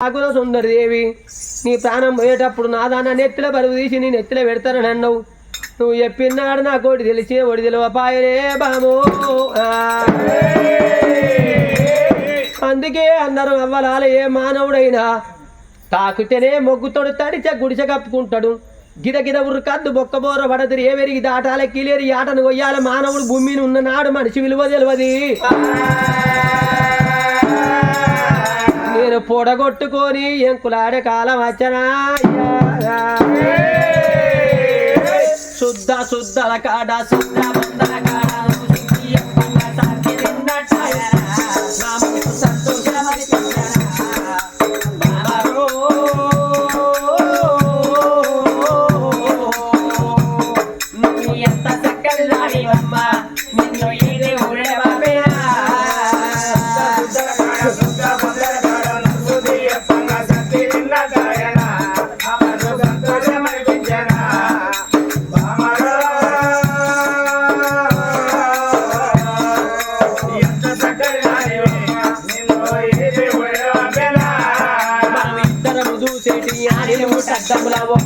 ఆకుల సుందరదేవి నీ ప్రాణం పోయేటప్పుడు నా దాన నెత్తిల బరువు తీసి నీ నెత్తిలో పెడతానని అన్నావు నువ్వు చెప్పినాడు నా కోటి తెలిసి ఒడి తెలివపాయలే బాము అందుకే అందరూ అవ్వలాల ఏ మానవుడైనా. తాకుతేనే మొగ్గుతోడు తడిచ గుడిసె కప్పుకుంటాడు. గిద గిద ఉరుకద్దు బొక్కబోర పడదురు ఏ వెరిగి దాటాల కిలేరి ఆటను కొయ్యాల మానవుడు భూమిని ఉన్న నాడు మనిషి విలువ తెలియదు నేను పొడగొట్టుకొని ఎంకులాడే కాలం వచ్చనా శుద్ధ శుద్ధల కాడ శుద్ధ బందల కాడ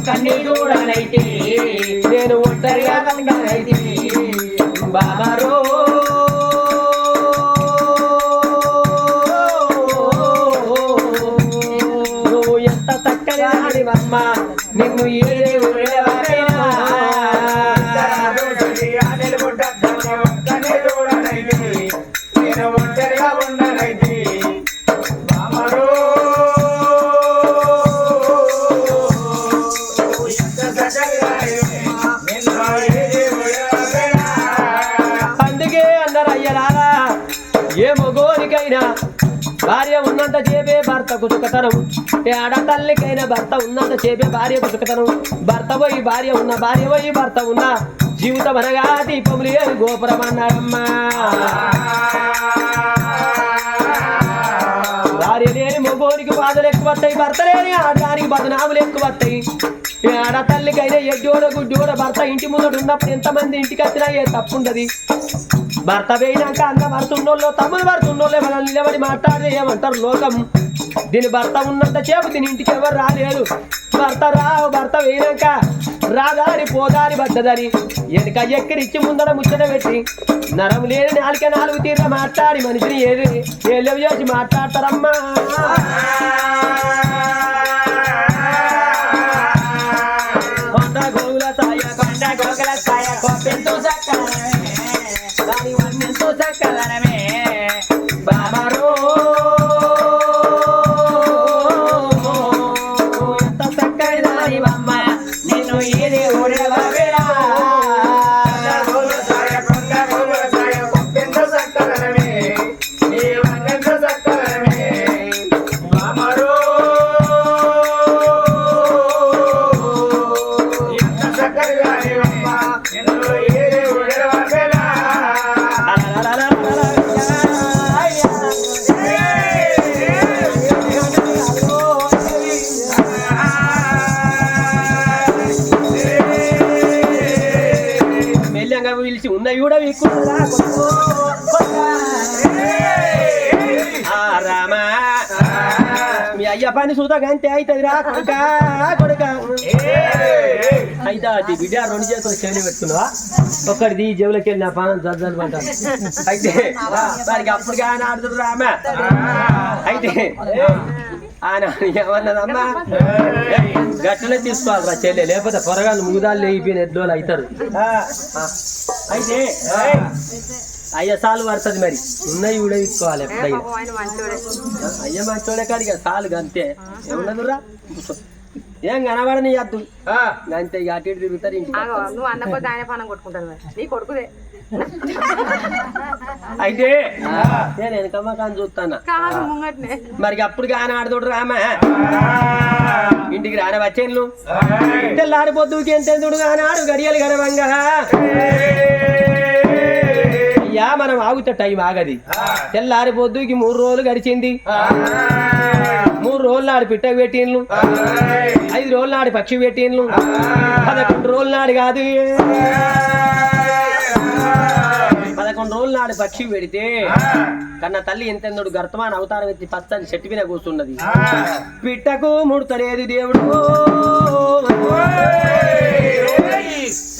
సద్దముల చూడనైతే నేను ఒంటరిగా ఉండనైతే బాబారో నువ్వు ఎంత చక్కని నిన్ను ఏ భర్తకు సుఖతనం ఏ ఆడతల్లికైనా భర్త ఉన్నంత చేపే భార్యకు సుఖతనం భర్త పోయి భార్య ఉన్న భార్య పోయి భర్త ఉన్న జీవితం అనగా దీపములు ఏరు గోపురం అన్నాడమ్మా. భార్య లేని మగోనికి బాధలు ఎక్కువ వస్తాయి భర్త లేని ఆడదానికి బదనాములు ఎక్కువ వస్తాయి. ఈ ఆడతల్లికైనా ఎడ్డోడ గుడ్డోడ భర్త ఇంటి ముందు ఉన్నప్పుడు ఎంతమంది ఇంటికి వచ్చినా ఏ తప్పు ఉండదు భర్త పోయినాక అన్న భర్త ఉన్నోళ్ళు తమ్ముడు భర్త ఉన్నోళ్ళే మనల్ని నిలబడి మాట్లాడి ఏమంటారు లోకం? దీని భర్త ఉన్నంత చేపు దీని ఇంటికి ఎవరు రాలేదు. భర్త రావు భర్త పోయినాక రాదారి పోదారి పడ్డదని. ఎనక ఎక్కిరిచ్చి ముందర ముచ్చట పెట్టి నరం లేని నాలుక నాలుగు తీర్ల మాట్లాడి మనిషిని ఏది ఏళ్ళవి చేసి మాట్లాడతారమ్మా. కొండ గోగుల సాయ కొండ గోగుల సాయ కోపెంతో సక్కలనమే దాని వన్నెంతో సక్కలనమే మెల్లంగా ఉన్నవి కూడా వీక్కుంటుందా రామా. మీ అయ్య పని చూద్దాకంటే అవుతుంది రా కొడుక కొడుక. అయితే అది బిడ్డ రెండు చేతులు చెవిని పెట్టుకున్నావా? ఒక్కడిది జేబులకి జేబులోకి వెళ్ళి నా పానం జర్జలు పంట అయితే దానికి అప్పుడు కానీ ఆడుతుడు రామా. అయితే ఆయన ఏమన్నదమ్మా గట్లనే తీసుకోవాలిరా చెల్లె. లేకపోతే పొరగాళ్ళు మూదాలు లేయిపోయిన ఎడ్లోలు అవుతారు. ఆ, అయితే అయ్య సాలు పడుతుంది మరి. ఉన్నాయి కూడా తీసుకోవాలి ఎప్పుడైనా అయ్య మంచోడే కాడిగా సాలు అంతే. ఏమన్నదురా? ఏం కనబడని అద్దు అంతే అటు ఇటు తిరుగుతారు ఇంటికి ఆగో, నువ్వు అన్న కొద్ది ఆయన పానం కొట్టుకుంటాను మరి. నీ కొడుకుదే. అయితే. నేను వెనకమ్మ కానీ చూస్తానా? కాదు ముంగట్నే. మరి అప్పుడు కానీ ఆడతోడు రామా? ఇంటికి రాన వచ్చేళ్ళు తెల్లారి పొద్దుకి ఎంత ఎందుడు కానీ ఆడు గడియలు గడవంగా. అయ్యా మనం ఆగుతా టైం ఆగది. తెల్లారి పొద్దుకి మూడు రోజులు గడిచింది. మూడు రోజులు నాడు పిట్ట పెట్టిండ్లు. ఐదు రోజులు నాడు పక్షి పెట్టిండ్లు. పదకొండు రోజులు నాడు కాదు. పదకొండు పదకొండు రోజులు నాడు పక్షి పెడితే కన్న తల్లి ఎంతెందుడు గర్తమాన అవతారం ఎత్తి పచ్చని చెట్టు మీద కూర్చున్నది. పిట్టకు ముడతలేదు దేవుడు.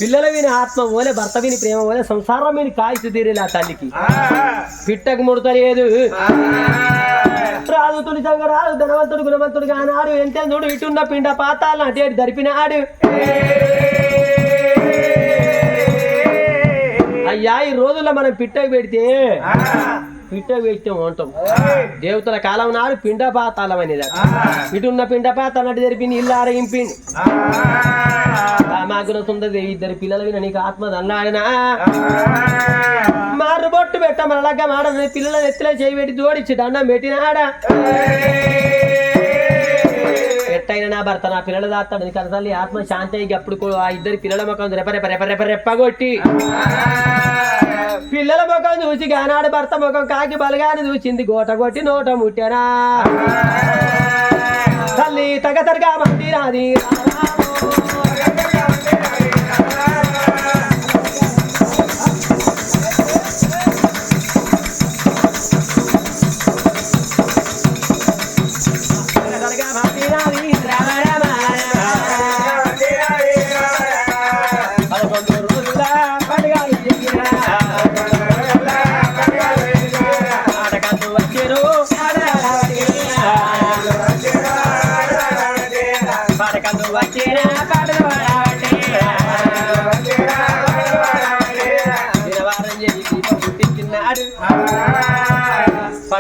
పిల్లల విని ఆత్మ ఓలే భర్త విని ప్రేమ ఓలే సంసారం విని కాయసు తీరేలే ఆ తల్లికి. పిట్టకు ముడతలేదు. రాజు తులితంగా రాజు ధనవంతుడు గుణవంతుడు కానాడు ఎంతెందుడు ఇటున్న పిండ పాతాలను అటు దరిపినాడు అయ్యా ఈ రోజుల్లో మనం పిట్టకు పెడితే పిట్టకు పెడితే ఉంటాం దేవతల కాలం నాడు పిండ పాతాళం అనేది. ఇటున్న పిండ పాతాలు అటు జరిపి నీళ్ళు ఆరగింపిండి మాగునవుతుంది ఇద్దరు పిల్లలు విన నీకు ఆత్మ అన్నాడనా మారు బొట్టు పెట్ట మనలగ్గ మాడని పిల్లల ఎత్తులో చేయి పెట్టి జోడించి దండం పెట్టినాడా? ఎట్టయినా నా భర్త నా పిల్లలు దాస్తాడు. నీకు తల్లి ఆత్మ శాంతి అయ్యి అప్పుడు ఆ ఇద్దరు పిల్లల రెప రెప రెప రెప రెప్పగొట్టి పిల్లల ముఖం చూసి గానాడు భర్త ముఖం కాకి బలగాని చూసింది. గోట కొట్టి నోట ముట్టారా తల్లి తగతరగా మందిరాది. రారా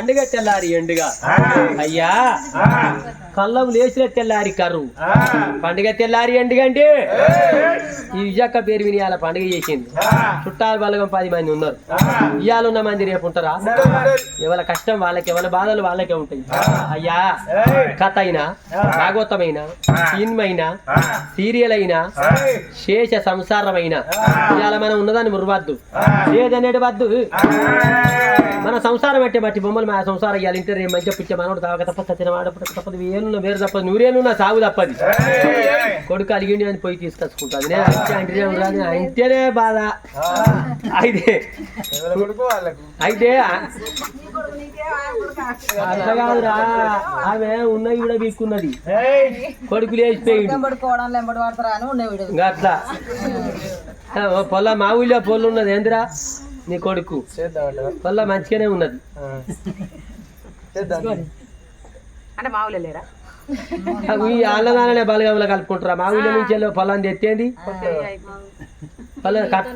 పండుగ తెల్లారి ఎండుగా. అయ్యా. కళ్ళం లేచిన తెల్లారి కర్రు. పండుగ తెల్లారి ఎండుగంటే ఈ విజక్క పేరు విని ఇవాళ పండుగ చేసింది. చుట్టాలు బలగం పది మంది ఉన్నారు. ఇవాళ ఉన్న మంది రేపు ఉంటారా? ఎవరి కష్టం వాళ్ళకి ఎవరి బాధలు వాళ్ళకే ఉంటాయి. అయ్యా కథ అయినా భాగవతమైన సినిమా అయినా సీరియల్ అయినా శేష సంసారమైన ఇవాళ మనం ఉన్నదాన్ని మురవద్దు. లేదనేది వద్దు మన సంసారం అంటే మట్టి బొమ్మలు మా సంసారం ఇవ్వాలి ఇంటర్ మంచిగా పిచ్చ మనోడు తాగక తప్ప సచిన వాడ పుట్టక తప్పదు ఏనున్న వేరు తప్పదు. నూరేనున్న సాగు తప్పది. కొడుకు అలిగిండి అని పోయి నేను రాదు. అంటేనే బాధ. అయితే అయితే అట్లా కాదురా. ఆమె ఉన్నది కూడా వీక్కున్నది. కొడుకు ఇంకా అట్లా. పొల్ల మా ఊళ్ళో పొల్లు ఉన్నది. ఏందిరా? నీ కొడుకు. పొల్ల మంచిగానే ఉన్నది. అంటే మా ఊళ్ళో లేరా? ఈ బలగంలో కలుపుకుంటారా? మా ఊళ్ళో నుంచి వెళ్ళి పొలాన్ని తెత్తేంది? పొల కట్-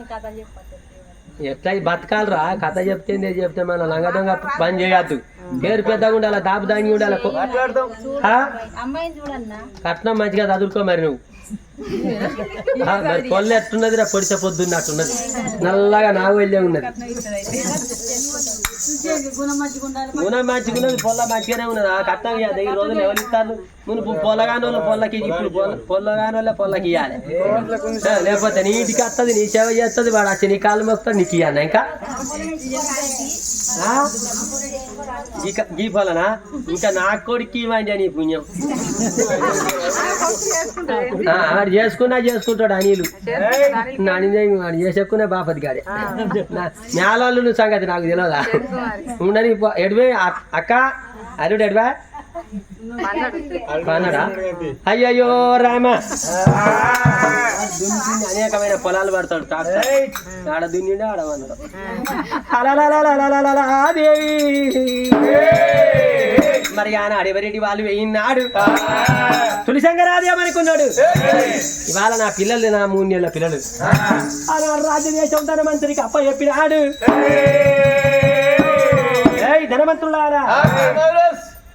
ఎట్లా బతకాలరా? కథ చెప్తేంది చెప్తే మన లంగ దొంగ పని చేయొద్దు. పేరు పెద్దగా ఉండాలి? దాపు దాని ఉండాలి? ఆ? అమ్మాయిని చూడన్నా. కట్నం మంచిగా చదువుకో మరి నువ్వు. మరి పొల్ల ఎట్టున్నది రా పొడిచ పొద్దున్నట్టున్నది. నల్లగా నా వెళ్ళే ఉన్నది. గుణం మంచిగా ఉండాలి. గుణం పొల్ల మంచిగానే ఉన్నది. ఆ కట్నం ఈ రోజులు ఎవరు ఇస్తారు? మునుపు పొల్లగాని వాళ్ళు పొల్లకి ఇప్పుడు పొల్ల- పొల్లగాని వాళ్ళ పొల్లకి ఇవ్వాలి లేకపోతే నీ ఇంటికి వస్తుంది నీ సేవ చేస్తుంది వాడు వచ్చి నీ కాళ్ళు మొక్కుతాడు నీకు ఇవ్వన్నా ఇంకా? ఈ పొలనా? ఇంకా నా కొడుకు ఇవ్వండి నీ పుణ్యం. ఆ, వాడు చేసుకున్నా చేసుకుంటాడు అనిలు. నాని వాడు చేసుకునే బాపతి గాడే నేలలో సంగతి నాకు తెలియదా ఉండని ఎడివే అ- అక్క అరుడు ఎడివా? అయ్యయ్యో రామ. అనేకమైన పొలాలు పడతాడు ఆడ దున్ని ఆడ అలాదేవి మరి ఆయన అడవరెడ్డి వాళ్ళు వేయినాడు. తులిశంకరాదే అనుకున్నాడు ఇవాళ నా పిల్లలు నా మూడు నెలల పిల్లలు. రాజ్యదేశం తన మంత్రికి అప్ప చెప్పినాడు ధనమంతులారా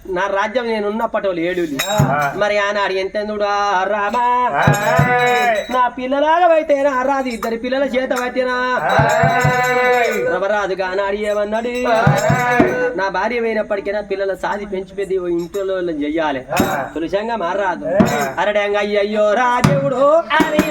నా రాజ్యం నేను ఉన్నప్పటి వాళ్ళు ఏడు మరి ఆనాడు ఎంతెందుడా? రామా? నా పిల్లలాగా అయితే నా రాదు ఇద్దరు పిల్లల చేత పట్టినా రమరాజు గానాడు ఏమన్నాడు నా భార్య అయినప్పటికీ నా పిల్లల సాది పెంచి పెద్ద ఇంట్లో చెయ్యాలి. తులసంగా మారరాదు అరడంగా అయ్యయ్యో రాజుడు అని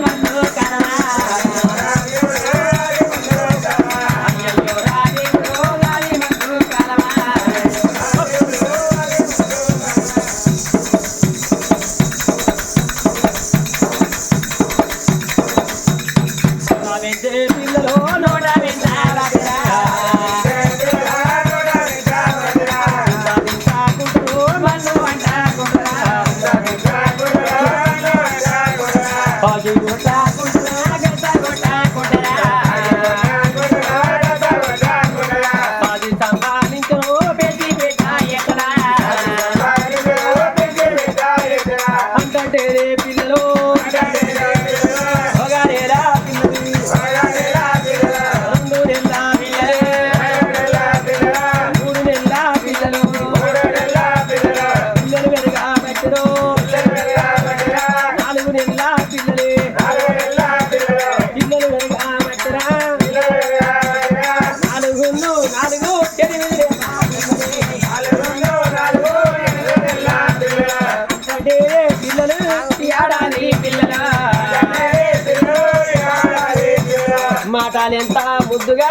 ముద్దుగా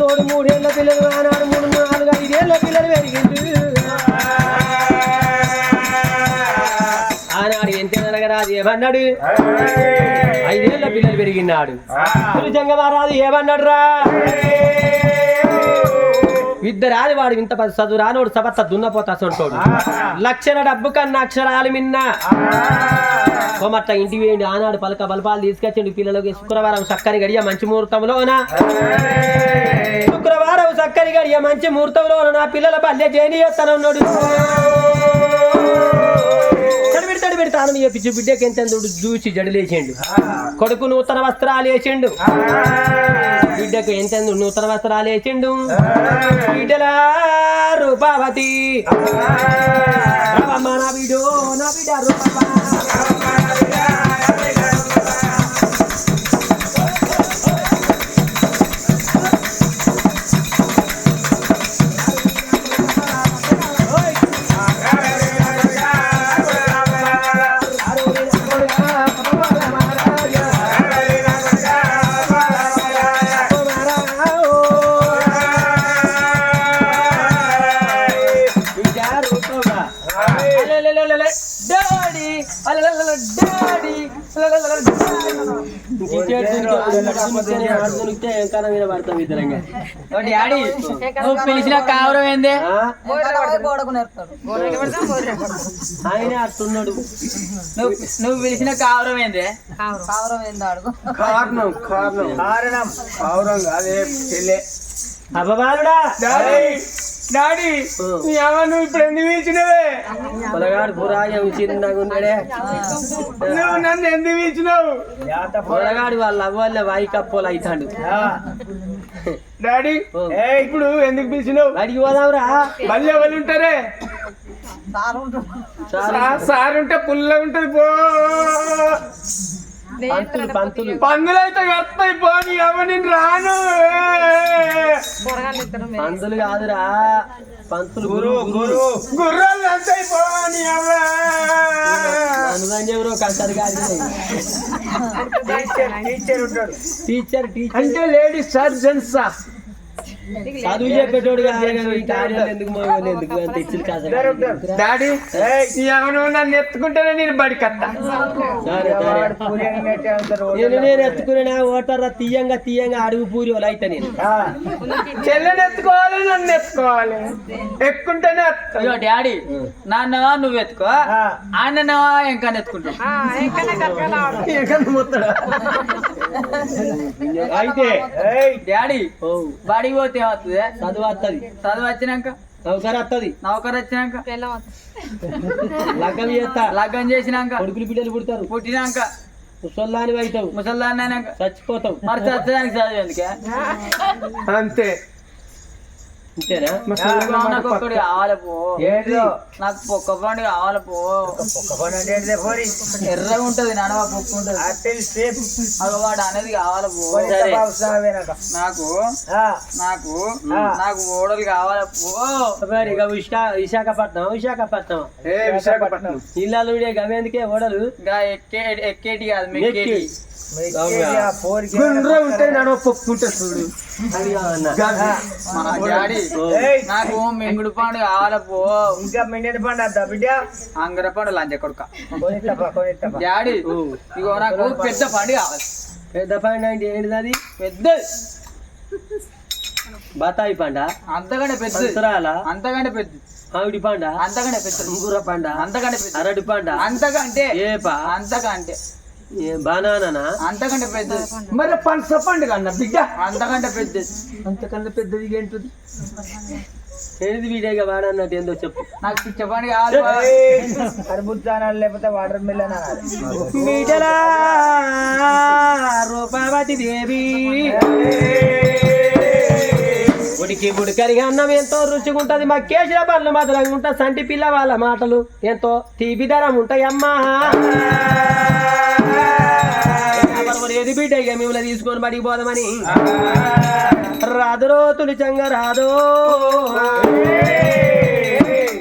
తోడు మూడేళ్ళ పిల్లలు ఆనాడు మూడు నాలుగు ఐదేళ్ళ పిల్లలు పెరిగింది ఆనాడు ఎంత అనగరాదు ఏమన్నాడు? ఐదేళ్ళ పిల్లలు పెరిగినాడు. జంగమారాజు ఏమన్నాడు రా ఇద్దరు రాని వాడు ఇంత చదువు రానోడు సబత్త దున్నపోతా సొంటోడు లక్షల డబ్బు కన్నా అక్షరాలు మిన్న. కొమట్ట ఇంటి వేయండి ఆనాడు పలక బలపాలు తీసుకొచ్చిండు పిల్లలకి శుక్రవారం చక్కని గడియ మంచి ముహూర్తంలోనా? శుక్రవారం చక్కని గడియ మంచి ముహూర్తంలో నా పిల్లల బల్లె చేయని తడిబిడి తాను చెప్పించు బిడ్డకి ఎంత చూసి జడలేసిండు. కొడుకు నూతన వస్త్రాలు వేసిండు. బిడ్డకు ఎంత నూతన వస్త్రాలు వేసిండు బిడ్డల రూపావతి. రవమ్మ నా బిడ్డో నా బిడ్డ రూపమ్మ నువ్వు పిలిచిన కావరం ఏంది ఆయన అట్టున్నాడు నువ్వు పిలిచిన కావరం ఏంది కావరం ఏందో అడుగు కారణం. కారణం కారణం కావరం అబ్బబాలుడా! డాడీ అమ్మ నువ్వు ఇప్పుడు ఎందుకు పిలిచినవే? పొలగాడు చిన్నగా ఉన్నాడే నువ్వు నన్ను ఎందుకు పిలిచినావు? పొలగాడు వాళ్ళ అవ్వల్ల వాయి కప్పోలు అవుతాడు డాడీ ఇప్పుడు ఎందుకు పిలిచినావు? వాడికి పోదాంరా. మళ్ళీ ఎవరు ఉంటారే? సార్ ఉంటే పుల్ల ఉంటది పో. పంతులు పంతులు. పందులు అయితే వస్తాయి పో నీ అమ్మ నేను రాను పంతులు కాదురా. పంతులు గురువు గురువు గుర్రాలు వస్తాయి పో నీ అమ్మ అనుదాన్ని ఎవరో కంటారు కాదు. టీచర్ ఉంటాడు. Teacher teacher. అంటే లేడీస్ సర్జన్స్ చదువు చెప్పేటోడు డాడీ నన్ను ఎత్తుకుంటేనే నేను సరే నేను నేను ఎత్తుకునే ఓటర్ తీయంగా తీయంగా అడుగు పూరి వాళ్ళు అయితే నేను. చెల్లెని ఎత్తుకోవాలి నన్ను ఎత్తుకోవాలి. ఎక్కుంటేనే. అయ్యో డాడీ నాన్న నువ్వు ఎత్తుకో. ఆయన ఇంకా ఎత్తుకుంటావు? అయితే డాడీ ఓ బడికి పోతే ఏమవుతుంది చదువు వస్తుంది చదువు వచ్చినాక? నౌకరు వస్తుంది నౌకరు వచ్చినాక? లగ్గం చేస్తా. లగ్గం చేసినాక? కొడుకులు బిడ్డలు పుడతారు. పుట్టినాక? ముసల్లాని అవుతావు. అయినాక చచ్చిపోతావు. మరి చచ్చడానికి చదువు ఎందుకే? అంతే. అంతేనా? నాకు ఒక్కడు కావాలి పో. నాకు పొక్క పండు కావాలి పో. ఎర్రగా ఉంటది నడవ పొక్క ఉంటది. అగో వాడు అనేది కావాలి పో. సరే. నాకు నాకు నాకు ఓడలు కావాలి ఇక విశాఖపట్నం విశాఖపట్నం. ఏ విశాఖపట్నం. ఇల్లాలు గవేందుకే ఓడలు? ఇంకా ఎక్కే ఎక్కేటి కాదు మెక్కేటి. గుండ్ర ఉంటే నడవ పొక్కుంటే చూడు. మన డాడీ నాకు మెంగుడు పండు కావాలి పో. ఇంకా మిండిన పండు బిడ్డ? అంగర పండు లంచ కొడుక. డాడీ ఇగో నాకు పెద్ద పండు కావాలి. పెద్ద పండు అంటే ఏంటిది అది? పెద్ద. బతాయి పండ? అంతకంటే పెద్ద. సంతరాల అంతకంటే పెద్ద. మామిడి పండ? అంతకంటే పెద్ద. అంగుర పండ? అంతకంటే పెద్ద. అరటి పండ? అంతకంటే. ఏపా? అంతకంటే. బనానా అంతకంటే పెద్ద మరి పనస పండుగ అన్న బిడ్డ. అంతకంటే పెద్ద అంతకన్నా పెద్దది ఏంటిది? ఏంటిది వీడియోగా వాడన్నట్టు ఏందో చెప్పు. నాకు పిచ్చ పండు కావాలి పో. కర్బూజా లేకపోతే వాటర్ మిల్లన్ బిడ్డలా రూపావతి దేవి. గుడికి గుడికరిగా అన్నం ఎంతో రుచిగా ఉంటది మా కేసుల పనులు మధురంగా ఉంటా సంటి పిల్ల వాళ్ళ మాటలు. ఎంతో తీపి ధరం ఉంటాయి అమ్మా ఏది బిడ్డ? ఇక మిమ్మల్ని తీసుకొని బడికి పోదామని. రాదురో తులిచంగ రాదో.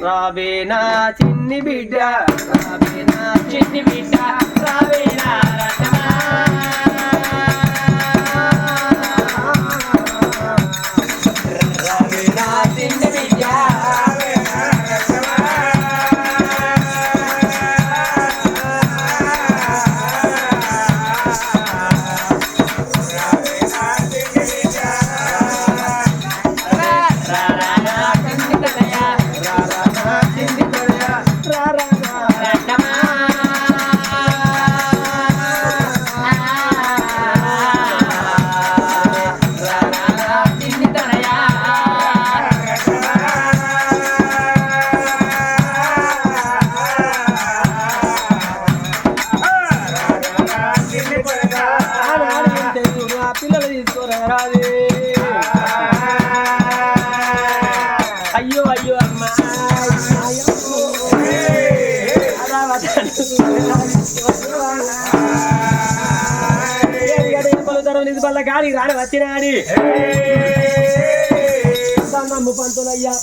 రావేనా చిన్ని బిడ్డ. రావేనా చిన్ని బిడ్డ. రావే బల్ల గాలి రాని వచ్చినాడి నమ్ము పంతులయ్యా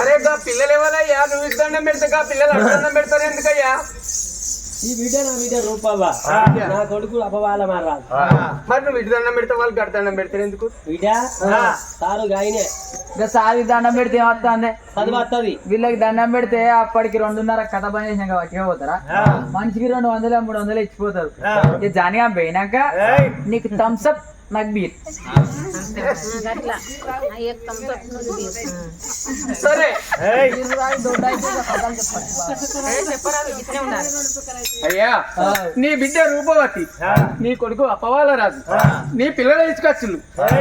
అరే పిల్లలు ఇవ్వాలయ్యా నువ్వు ఇద్దరు పెడతా పిల్లలు అర్థం పెడతారు ఎందుకయ్యా? ఈ బిడ్డ నా బిడ్డ రూపవ్వా. నా కొడుకు అపవాల మారాలి మరి నువ్వు ఇటు దండం పెడతా వాళ్ళు గడి దండం పెడతారు ఎందుకు? బిడ్డ సారు గాయనే. ఇంకా సారి దండం పెడితే ఏమవుతుంది చదువు వస్తుంది వీళ్ళకి దండం పెడితే అప్పటికి రెండున్నర కథ పని చేసినాక వచ్చి పోతారా? మనిషికి రెండు వందలు మూడు వందలు ఇచ్చిపోతారు. జానిగా పోయినాక నీకు థమ్స్ అప్ నాకు బీర్ సరే అయ్యా నీ బిడ్డ రూపవతి. నీ కొడుకు అపవాల రాజు నీ పిల్లలు తీసుకొచ్చులు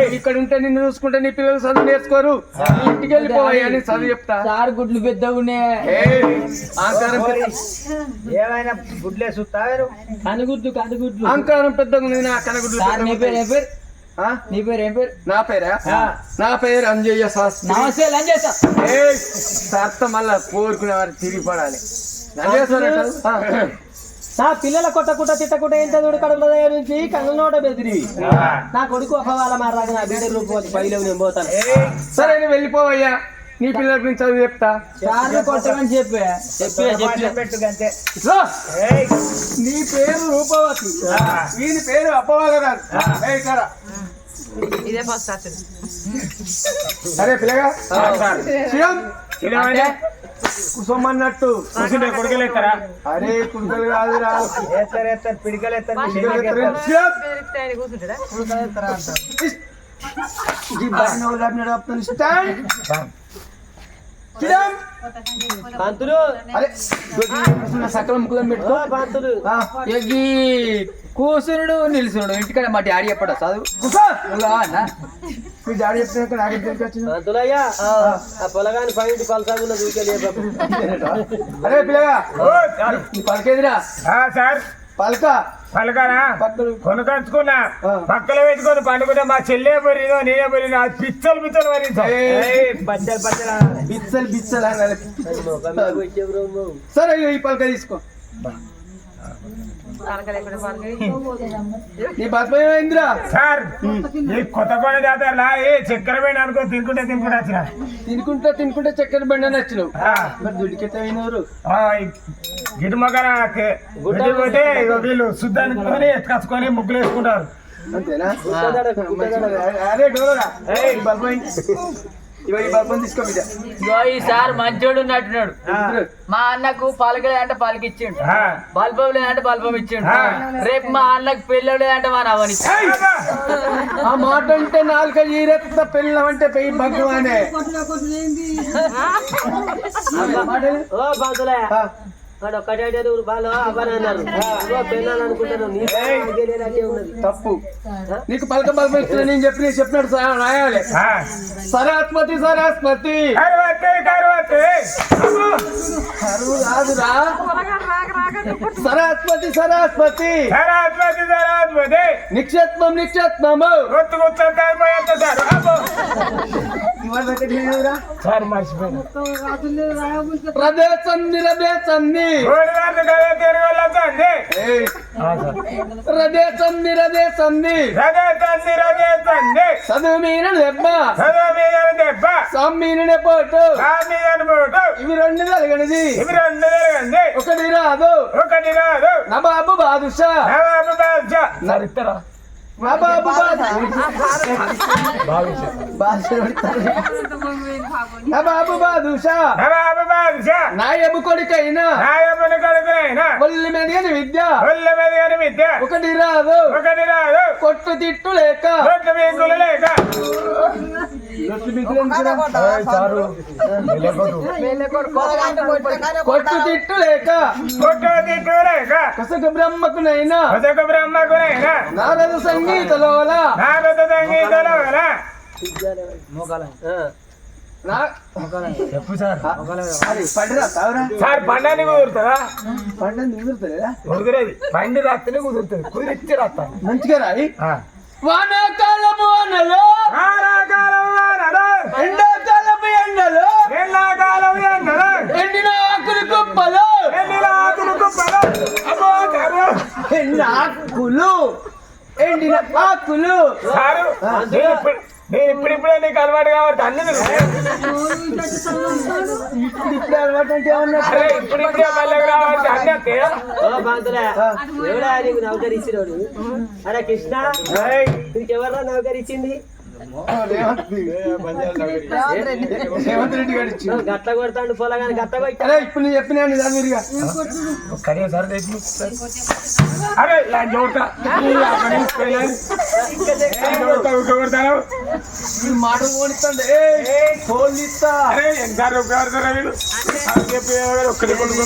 ఇక్కడ ఉంటే నిన్ను చూసుకుంటే నీ పిల్లలు చదువు నేర్చుకోరు. ఇంటికి వెళ్ళిపోవయ్యా అని చదువు చెప్తా. సార్ గుడ్లు పెద్ద- ఏమైనా గుడ్లే సుత్తారు కనుగుడ్లు కనుగుడ్లు. ఆంకారం పెద్దగా కనగుడ్లు సార్ నీ పేరు ఏం పేరు ఆ? నీ పేరు ఏం పేరు? నా పేరా? నా పేరు అంజయ్య శాస్త్రి. నమస్తే ఏయ్, సత్త మళ్ళా కోరుకునే వారు తిరిగి పడాలి అంజయ్య. నా పిల్లల కొట్టకుట్ట తిట్టకుట్ట ఎంత దూడు కడుపుల దగ్గర నుంచి కళ్ళ నోట బెదిరి. నా కొడుకు అపవాల మారాక నా బిడ్డ రూపవతి పైలో నేను పోతాను. సరే వెళ్ళిపోవయ్యా. నీ పిల్లల గురించి చదువు చెప్తా? సార్ కొట్టమని చెప్పే. నీ పేరు రూపవతి. వీని పేరు అప్పవాల రాజు ఏయ్, ఇక్కడ. ఇదే ఫస్ట్ సరే పిల్లగా. శ్రీరామ్. కుసమ్మన్నట్టు కూర్చుంటే కొడుకులు ఎత్తారా అరే కుడుకలు కాదురా. ఎత్తారు ఎత్తారు పిడికలు ఎత్తారు పిడికలు పంతులు అరే కూర్చున్న సకల ముక్కులను ఓ పెట్టుకో. పంతులు ఎగ్గి కూసునుడు నిలుసునుడు. ఇంటికాడ మా డాడీ చెప్పడా చదువు. అన్నా. మీ డాడీ చెప్తే నాకు పంతులయ్యా ఆ పొలగాని పైంటి పలసాగున్న దూకెళ్ళి అరే పిల్లగా. నీ పలకేదిరా? సార్. పలక? పలకానా పక్కలు కొనుకొచ్చుకున్నా ఆ. పక్కన పెట్టుకొని పండుకుంటే మా చెల్లె బరిదో నేనే అది పిచ్చలు పిచ్చలు మరి ఏయ్. పచ్చలు పచ్చలు బిచ్చలు బిచ్చలు అన్నారు సరే ఈ పలక తీసుకో సార్ ఈ కొత్త జాతరలా ఏ చక్కెర పోయిన అనుకో తినుకుంటే తినుకుంటే వచ్చిన. తినుకుంటా తినుకుంటా చక్కెర బండి అని వచ్చినావు. ఆ. మరి అయినవారు మొక్కన పోతే వీళ్ళు శుద్ధానికి ఎత్తుకొచ్చుకొని ముగ్గులు వేసుకుంటారు. అంతేనా? డోరా. ఈ ఈసారి మంచోడు ఉన్నట్టున్నాడు మా అన్నకు పలకలే అంటే పలికిచ్చిండు. బల్బం లేదంటే బల్బం ఇచ్చిండు. రేపు మా అన్నకు పెళ్ళి లేదంటే మా నవ్వని ఆ మాట అంటే నాలుక ఈరెత్త పిల్లం అంటే పెయి భగవానే. వాడు ఒక్కటే బాలో అవ్వని అన్నారు. పెళ్ళాలి అనుకుంటాను తప్పు. నీకు పలక ఇస్తున్నా నేను చెప్పి నేను చెప్పినట్టు రాయాలి. సరస్వతి సరస్వతి కరువు రాదురా సరస్వతి సరస్వతి సరస్వతి సరస్వతి నిక్షేత్మం నిక్షేత్మము. ప్రదేశం నిరదేశంది ఓడి తిరిగి వెళ్ళొద్దండి రదేశం నిరదేశంది రదే తంది రదే తంది చదువు మీన దెబ్బ చదువు మీద దెబ్బ సమ్మీననే పోటు నా మీద పోటు ఇవి రెండు కలిగినది ఇవి రెండు జరిగింది ఒకటి రాదు ఒకటి రాదు నబాబు బాదుషా నవాబు బాద్షా నరిత్తరా నబాబు నబాబు బాదుషా నవాబు బాద్షా నాయబు కొడుకైనా. నాయకుని కొడుకునైనా ఒల్లి మెదిగని విద్య. ఒళ్ళ మీద గారి విద్య. ఒకటి రాదు. ఒకటి రాదు. కొట్టు తిట్టు లేక. బీకులు లేక. కొట్టు తిట్టు లేక కొట్టు తిట్టు లేక కసక బ్రహ్మకునైనా అదొక బ్రహ్మకునైనా నారద సంగీతలోల నారద సంగీతలో గల చెప్పు సార్ సార్ పండాన్ని కుదురుతుందా పండుగ కుదురుతుందా కుదిరేది పండి రాత్తనే కుదురుతుంది కుదిరిచ్చి మంచిగా రాయి వానాకాలము వానలో కాలం వానలు ఎండాకాలము ఎండలో. ఎండాకాలం ఎండలు. ఎండిన ఆకులు కుప్పలు. ఎండిన ఆకులు కుప్పలు. ఎండిన ఆకులు. ఎండిన ఆకులు. సారు నేను ఇప్పుడు నేను ఇప్పుడిప్పుడే నీకు అలవాటు కాబట్టి అన్ని. ఇప్పుడు అలవాటు అంటే ఏమన్నా? ఇప్పుడిప్పుడే మళ్ళీ అన్ని ఎవడా నీకు అరే కృష్ణ. రేవంత్ రేవంత్ రెడ్డి. గారు ఇచ్చి గట్ల కొడతాడు పొలగాని గట్ల కొట్ట. అరే ఇప్పుడు నేను చెప్పినా అరే. ఇలా చూడతా, ఊరికే కొడతాను. ఈ మాట పోనిస్తాండి. ఏ ఫోన్ ఇస్తా అరే ఎంత ఉపయోగపడతారా వీళ్ళు చెప్పి ఒక్కడి కొడుకు